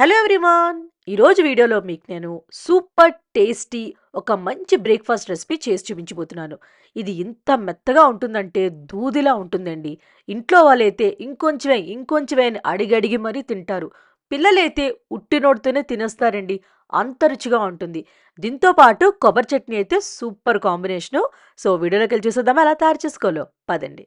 Hello everyone. ఈరోజు వీడియోలో మీకు నేను సూపర్ టేస్టీ ఒక మంచి బ్రేక్ఫాస్ట్ రెసిపీ చేసి చూపించబోతున్నాను. ఇది ఇంత మెత్తగా ఉంటుందంటే దూదిలా ఉంటుందండి. ఇంట్లో వాళ్ళైతే ఇంకొంచెమే ఇంకొంచెమే అని అడిగడిగి మరీ తింటారు. పిల్లలైతే ఉట్టినోడితోనే తినేస్తారండి. అంత రుచిగా ఉంటుంది. దీంతో పాటు కొబ్బరి చట్నీ అయితే సూపర్ కాంబినేషను. సో వీడియోలోకి వెళ్ళి చూసేద్దాం ఎలా తయారు చేసుకోవాలో? పదండి.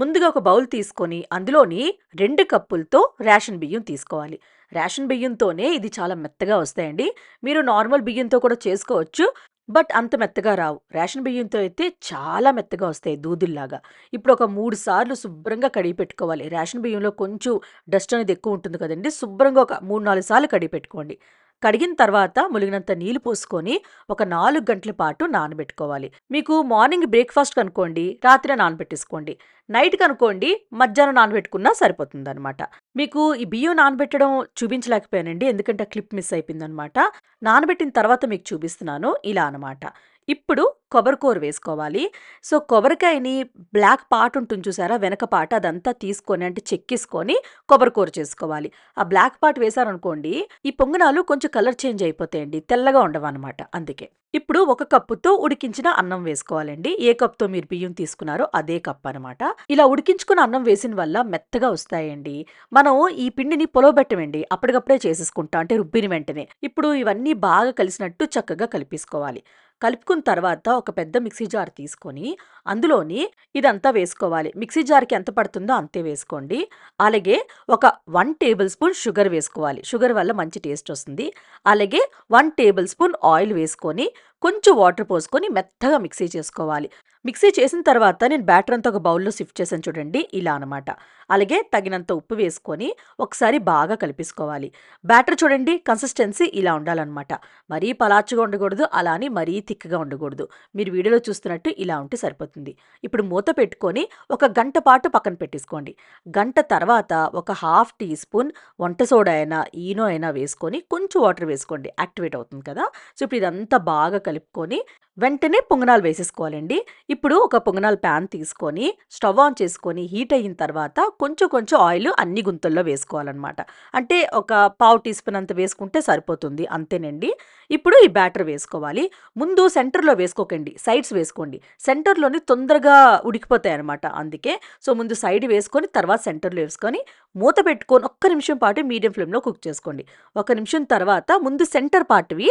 ముందుగా ఒక బౌల్ తీసుకొని అందులోని రెండు కప్పులతో రేషన్ బియ్యం తీసుకోవాలి. రేషన్ బియ్యంతోనే ఇది చాలా మెత్తగా వస్తాయండి. మీరు నార్మల్ బియ్యంతో కూడా చేసుకోవచ్చు బట్ అంత మెత్తగా రావు. రేషన్ బియ్యంతో అయితే చాలా మెత్తగా వస్తాయి దూదుల్లాగా. ఇప్పుడు ఒక మూడు సార్లు శుభ్రంగా కడిగి పెట్టుకోవాలి. రేషన్ బియ్యంలో కొంచెం డస్ట్ అనేది ఎక్కువ ఉంటుంది కదండి శుభ్రంగా ఒక మూడు నాలుగు సార్లు కడిగి పెట్టుకోండి. కడిగిన తర్వాత ములిగినంత నీళ్ళు పోసుకొని ఒక నాలుగు గంటల పాటు నానబెట్టుకోవాలి. మీకు మార్నింగ్ బ్రేక్ఫాస్ట్ కనుకోండి రాత్రి నానబెట్టేసుకోండి. నైట్ కనుకోండి మధ్యాహ్నం నానబెట్టుకున్నా సరిపోతుంది అనమాట మీకు ఈ బియ్యం నానబెట్టడం చూపించలేకపోయానండి ఎందుకంటే క్లిప్ మిస్ అయిపోయిందనమాట నానబెట్టిన తర్వాత మీకు చూపిస్తున్నాను ఇలా అనమాట ఇప్పుడు కొబ్బరికూర వేసుకోవాలి. సో కొబ్బరికాయని బ్లాక్ పార్ట్ ఉంటుంది చూసారా? వెనక పార్ట్ అదంతా తీసుకొని అంటే చెక్కేసుకొని కొబ్బరికూర చేసుకోవాలి. ఆ బ్లాక్ పార్ట్ వేశారనుకోండి ఈ పొంగనాలు కొంచెం కలర్ చేంజ్ అయిపోతాయండి. తెల్లగా ఉండవన్నమాట అందుకే. ఇప్పుడు ఒక కప్పుతో ఉడికించిన అన్నం వేసుకోవాలండి. ఏ కప్తో మీరు బియ్యం తీసుకున్నారో అదే కప్ అనమాట ఇలా ఉడికించుకున్న అన్నం వేసిన వల్ల మెత్తగా వస్తాయండి. మనం ఈ పిండిని పొలవబెట్టమండి. అప్పటికప్పుడే చేసేసుకుంటాం అంటే రుబ్బిన వెంటనే. ఇప్పుడు ఇవన్నీ బాగా కలిసినట్టు చక్కగా కలిపేసుకోవాలి. కలుపుకున్న తర్వాత ఒక పెద్ద మిక్సీ జార్ తీసుకొని అందులోని ఇదంతా వేసుకోవాలి. మిక్సీ జార్కి ఎంత పడుతుందో అంతే వేసుకోండి. అలాగే ఒక వన్ టేబుల్ స్పూన్ షుగర్ వేసుకోవాలి. షుగర్ వల్ల మంచి టేస్ట్ వస్తుంది. అలాగే వన్ టేబుల్ స్పూన్ ఆయిల్ వేసుకొని కొంచెం వాటర్ పోసుకొని మెత్తగా మిక్సీ చేసుకోవాలి. మిక్సీ చేసిన తర్వాత నేను బ్యాటర్ అంతా ఒక బౌల్లో షిఫ్ట్ చేశాను చూడండి ఇలా అనమాట అలాగే తగినంత ఉప్పు వేసుకొని ఒకసారి బాగా కలిపేసుకోవాలి. బ్యాటర్ చూడండి కన్సిస్టెన్సీ ఇలా ఉండాలన్నమాట. మరీ పలాచుగా ఉండకూడదు అలా అని మరీ థిక్గా ఉండకూడదు. మీరు వీడియోలో చూస్తున్నట్టు ఇలా ఉంటే సరిపోతుంది. ఇప్పుడు మూత పెట్టుకొని ఒక గంట పాటు పక్కన పెట్టేసుకోండి. గంట తర్వాత ఒక హాఫ్ టీ స్పూన్ వంట సోడా అయినా ఈనో అయినా వేసుకొని కొంచెం వాటర్ వేసుకోండి. యాక్టివేట్ అవుతుంది కదా. సో ఇప్పుడు ఇదంతా బాగా కలుపుకొని వెంటనే పొంగనాలు వేసేసుకోవాలండి. ఇప్పుడు ఒక పొంగనాలు ప్యాన్ తీసుకొని స్టవ్ ఆన్ చేసుకొని హీట్ అయిన తర్వాత కొంచెం కొంచెం ఆయిల్ అన్ని గుంతల్లో వేసుకోవాలన్నమాట. అంటే ఒక పావు టీ స్పూన్ అంత వేసుకుంటే సరిపోతుంది. అంతేనండి. ఇప్పుడు ఈ బ్యాటర్ వేసుకోవాలి. ముందు సెంటర్లో వేసుకోకండి. సైడ్స్ వేసుకోండి. సెంటర్లోని తొందరగా ఉడికిపోతాయి అనమాట అందుకే. సో ముందు సైడ్ వేసుకొని తర్వాత సెంటర్లో వేసుకొని మూత పెట్టుకొని ఒక్క నిమిషం పాటు మీడియం ఫ్లేమ్లో కుక్ చేసుకోండి. ఒక నిమిషం తర్వాత ముందు సెంటర్ పార్ట్వి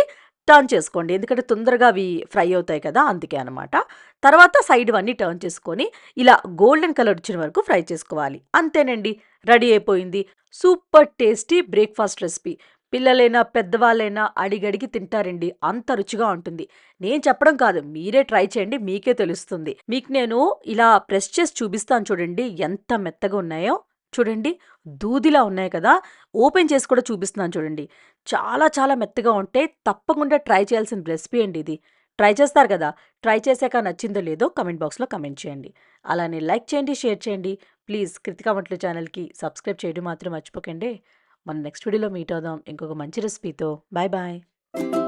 టర్న్ చేసుకోండి. ఎందుకంటే తొందరగా అవి ఫ్రై అవుతాయి కదా అందుకే అనమాట తర్వాత సైడ్ అన్నీ టర్న్ చేసుకొని ఇలా గోల్డెన్ కలర్ వచ్చిన వరకు ఫ్రై చేసుకోవాలి. అంతేనండి. రెడీ అయిపోయింది. సూపర్ టేస్టీ బ్రేక్ఫాస్ట్ రెసిపీ పిల్లలైనా పెద్దవాళ్ళైనా అడిగడిగి తింటారండి. అంత రుచిగా ఉంటుంది. నేను చెప్పడం కాదు. మీరే ట్రై చేయండి. మీకే తెలుస్తుంది. మీకు నేను ఇలా ప్రెస్ చేసి చూపిస్తాను చూడండి. ఎంత మెత్తగా ఉన్నాయో. చూడండి దూదిలా ఉన్నాయి కదా. ఓపెన్ చేసి కూడా చూపిస్తున్నాను చూడండి. చాలా చాలా మెత్తగా ఉంటే తప్పకుండా ట్రై చేయాల్సిన రెసిపీ అండి ఇది. ట్రై చేస్తారు కదా. ట్రై చేశాక నచ్చిందో లేదో కమెంట్ బాక్స్లో కమెంట్ చేయండి. అలానే లైక్ చేయండి షేర్ చేయండి. ప్లీజ్ కృతికా వంటలు ఛానల్కి సబ్స్క్రైబ్ చేయడం మాత్రం మర్చిపోకండి. మనం నెక్స్ట్ వీడియోలో మీట్ అవుదాం. ఇంకొక మంచి రెసిపీతో. Bye bye.